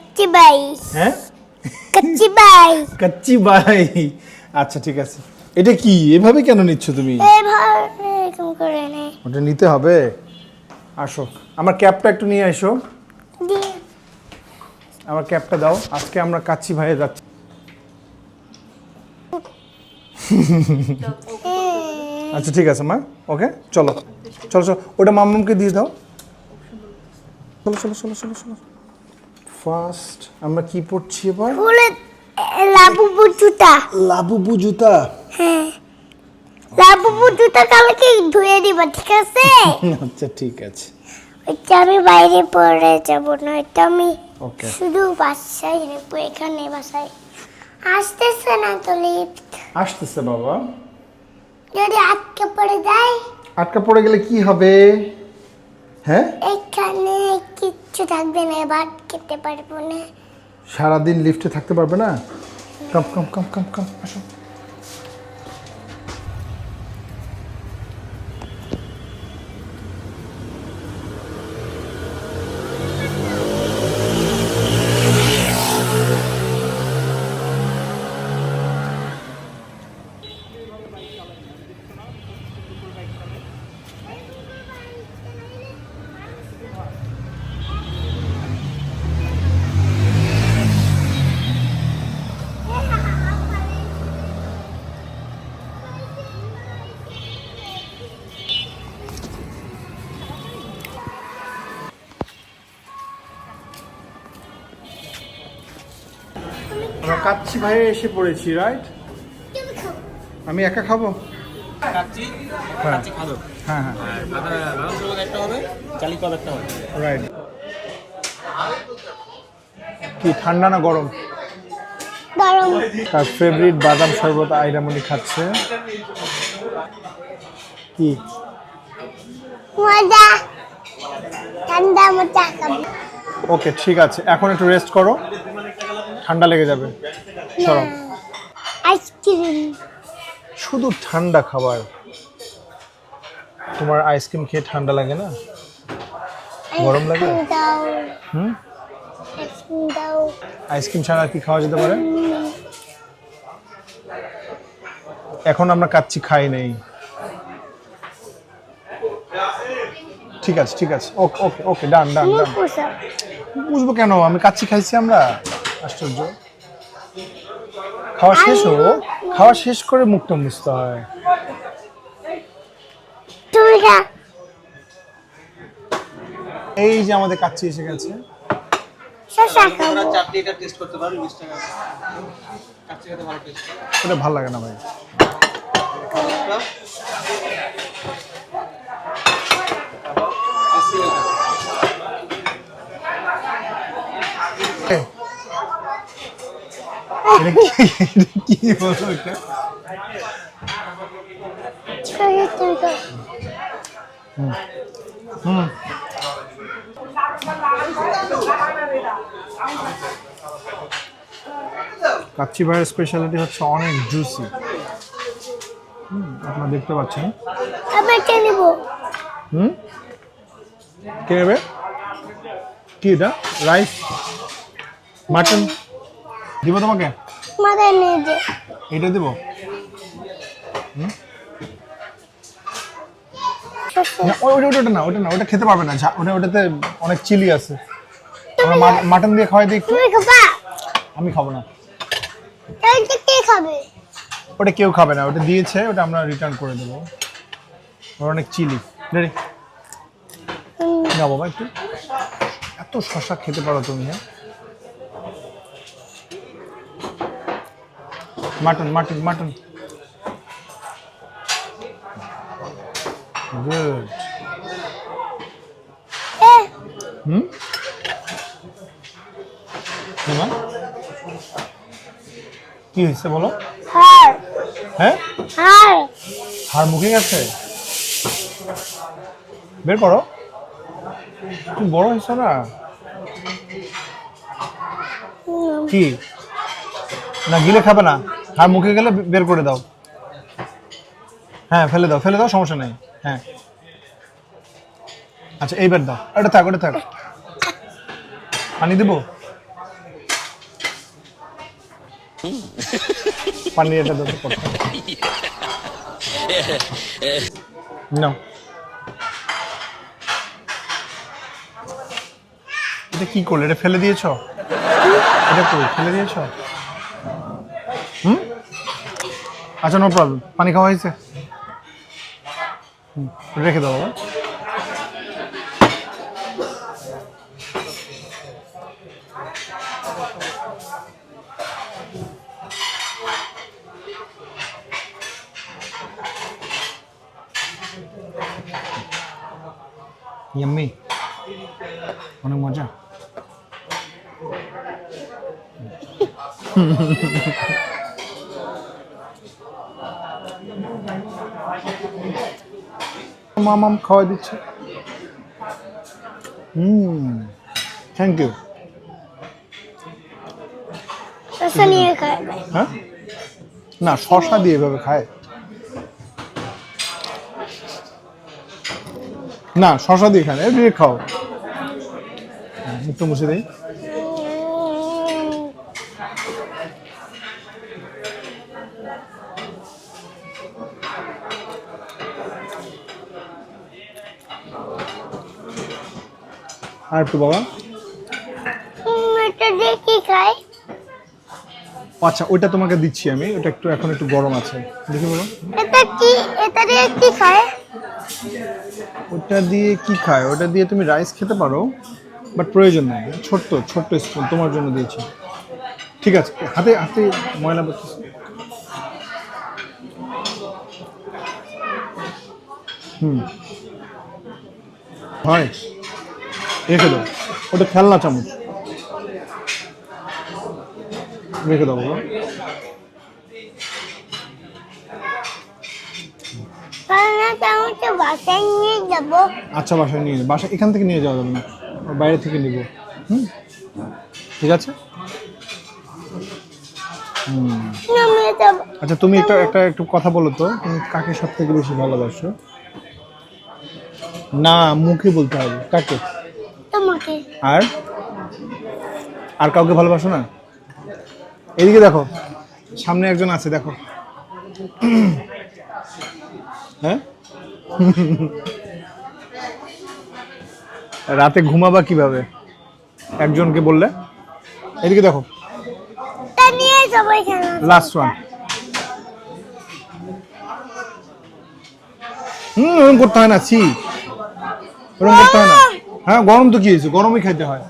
কাচ্চি বাই। হ্যাঁ? কাচ্চি বাই। কাচ্চি বাই। আচ্ছা ঠিক আছে। এটা কি? এভাবে কেন নিচ্ছ তুমি? এভাবে এরকম করে নে। ওটা নিতে হবে? আসো। আমার ক্যাপটা একটু নিয়ে এসো। আমার ক্যাপটা দাও। আজকে আমরা কাচ্চি ভাইয়ে যাচ্ছি হ্যাঁ। আচ্ছা ঠিক আছে মা। ওকে? চলো। চলো চলো। ওটা মামুমকে দিয়ে দাও। চলো চলো চলো চলো চলো। ফার্স্ট আমরা কি পড়ছি এবার? ফুলে লাবুবু জুতা লাবুবু জুতা হ্যাঁ। লাবুবু জুতা কালকে ধুয়ে দিবা ঠিক আছে? আচ্ছা ঠিক আছে। ওইটা আমি বাইরে পরে যাব না এটা আমি ওকে। শুধু বাসায় রাখব এখানে বাসায়। আসতেছে না তো লিফট আসতেছে বাবা। যদি আটকে পড়ে যায়? আটকে পড়ে গেলে কি হবে? হ্যাঁ? এখানে কিচ্ছু থাকবে না এবার খেতে পারব না। সারাদিন লিফটে থাকতে পারবে না? কাম কম কম কাম কাম আসো। কাচ্ছি ভাইয়ে এসে পড়েছি রাইট আমি একা খাব? কাচ্চি? হ্যাঁ। কাচ্চি খাদক হ্যাঁ হ্যাঁ। একটা হবে চালি একটা হবে। রাইট কি ঠান্ডা না গরম? গরম। তার ফেভারিট বাদাম শরবত আইরামনি খাচ্ছে। কি? মজা। ঠান্ডা মজা। ওকে ঠিক আছে। এখন একটু রেস্ট করো। ঠান্ডা লেগে যাবে। আইসক্রিম। শুধু ঠান্ডা খাবার। তোমার আইসক্রিম খেয়ে ঠান্ডা লাগে না? গরম লাগে? আইসক্রিম হুম? আইসক্রিম ছাড়া কি খাওয়া যেতে পারে? এখন আমরা কাচ্ছি খাই নেই। ঠিক আছে ঠিক আছে। ওকে ওকে ওকে ডান ডান ডান। বুঝব কেন? আমি কাচ্ছি খাইছি আমরা। আশ্চর্য। খাওয়া শেষ হো খাওয়া শেষ করে মুখটা মুছতে হয়। এই যে আমাদের কাচ্ছি এসে গেছে। ভালো টেস্ট ওটা ভালো লাগে না ভাই। এটা। কি বলো এটা হুম কাচ্চি ভাইয়ের স্পেশালিটি হচ্ছে অনেক জুসি আপনারা দেখতে পাচ্ছেন। আবার কে নিবো? হুম? কে নেবে? কি এটা? রাইস? মাটন? দিব তোমাকে? মাথায় নিয়ে যে। এটা দিব। না ওটা ওটা ওটা না ওটা না ওটা খেতে পারবে না ওটা ওটাতে অনেক চিলি আছে। আমরা মাটন দিয়ে খাওয়াই দিই একটু। আমি খাব না। কে খাবে? ওটা কেউ খাবে না ওটা দিয়েছে ওটা আমরা রিটার্ন করে দেবো। ওর অনেক চিলি। রেডি? হুম, না বাবা একটু? এত শশা খেতে পারো তুমি হ্যাঁ? Mutton mutton mutton. গুড হুম? কি হয়েছে বলো? হ্যাঁ? হার। মুখে গেছে? বের করো। তুমি বড় হয়েছো না কি? না গিলে খাবে না? হার মুখে গেলে বের করে দাও। হ্যাঁ ফেলে দাও ফেলে দাও, সমস্যা নেই। হ্যাঁ। আচ্ছা এইবার দাও। ওটা থাক ওটা থাক। পানি দেবো? পানির এটা দাও নাও। এটা কি করলে? এটা ফেলে দিয়েছ? এটা ফেলে দিয়েছ? হুম? আচ্ছা নো প্রবলেম পানি খাওয়া হয়েছে? রেখে দাও বাবা। ইয়াম্মি অনেক মজা। মামাম খাওয়া দিচ্ছে। হুম থ্যাংক ইউ হ্যাঁ? না শশা দিয়ে এভাবে খায়। না শশা দিয়ে খায় না খাও। একটু মুছে দিই। আর একটু বাবা আচ্ছা ওইটা তোমাকে দিচ্ছি আমি। ওটা একটু এখন একটু গরম আছে। দেখি বলো এটা কি এটা দিয়ে কি খায়? ওটা দিয়ে কি খায়? ওটা দিয়ে তুমি রাইস খেতে পারো বাট প্রয়োজন নেই। ছোট্ট ছোট্ট স্পুন তোমার জন্য দিয়েছি। ঠিক আছে হাতে হাতে ময়লা পড়তেছে হুম। হয়। রেখে দাও। ওটা খেলনা চামচ। রেখে দাও বাবা। কারণ বাসায় নিয়ে যাব। আচ্ছা বাসায় নিয়ে বাসা এখান থেকে নিয়ে যাওয়া যাবে না। বাইরে থেকে নিব। হুম? ঠিক আছে? হুম আচ্ছা তুমি একটা একটা একটু কথা বলো তো। তুমি কাকে সব থেকে বেশি ভালোবাসো? না মুখে বলতে হবে। কাকে? তোমাকে। আর? আর কাউকে ভালোবাসো না? এদিকে দেখো সামনে একজন আছে দেখো। হ্যাঁ? রাতে ঘুমাবা কীভাবে? একজনকে বললে। এদিকে দেখো। লাস্ট ওয়ান হুম ওরকম করতে হয় না ছি। ওরকম করতে হয় না। হ্যাঁ গরম তো কি হয়েছে? গরমই খাইতে হয়।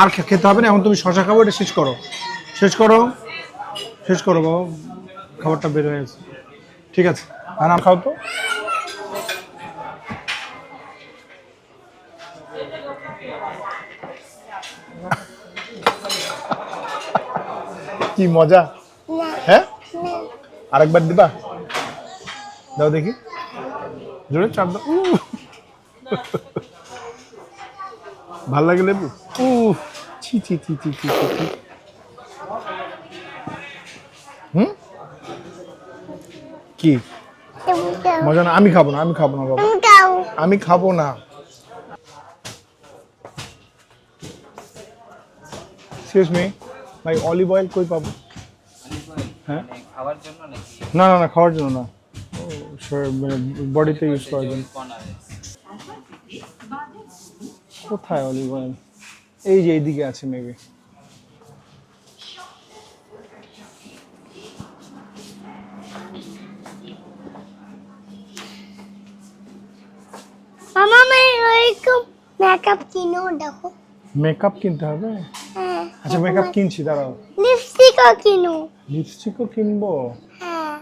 আর খেতে হবে না এখন তুমি শশা খাব এটা শেষ করো। শেষ করো। শেষ করো বাবা। খাবারটা বের হয়ে গেছে। ঠিক আছে আর আম খাও তো। কি মজা? হ্যাঁ? আরেকবার দিবা? দাও দেখি। জোরে চাপ দাও। ভালো লাগে লেবু? উ ছি ছি ছি ছি ছি ছি। হুম? কি? মজা না, আমি খাব না, আমি খাব না, বাবা। আমি খাব না। এক্সকিউজ মি ভাই অলিভ অয়েল কই পাবো? হ্যাঁ? না না না, খাওয়ার জন্য না। বডিতে ইউজ করার জন্য। কোথায় অলিভ অয়েল? এই যে এইদিকে আছে মেবি মেকআপ কিনো মেকআপ কিনতে হবে? আচ্ছা মেকআপ কিনছি কিনো। কিনবো? হ্যাঁ।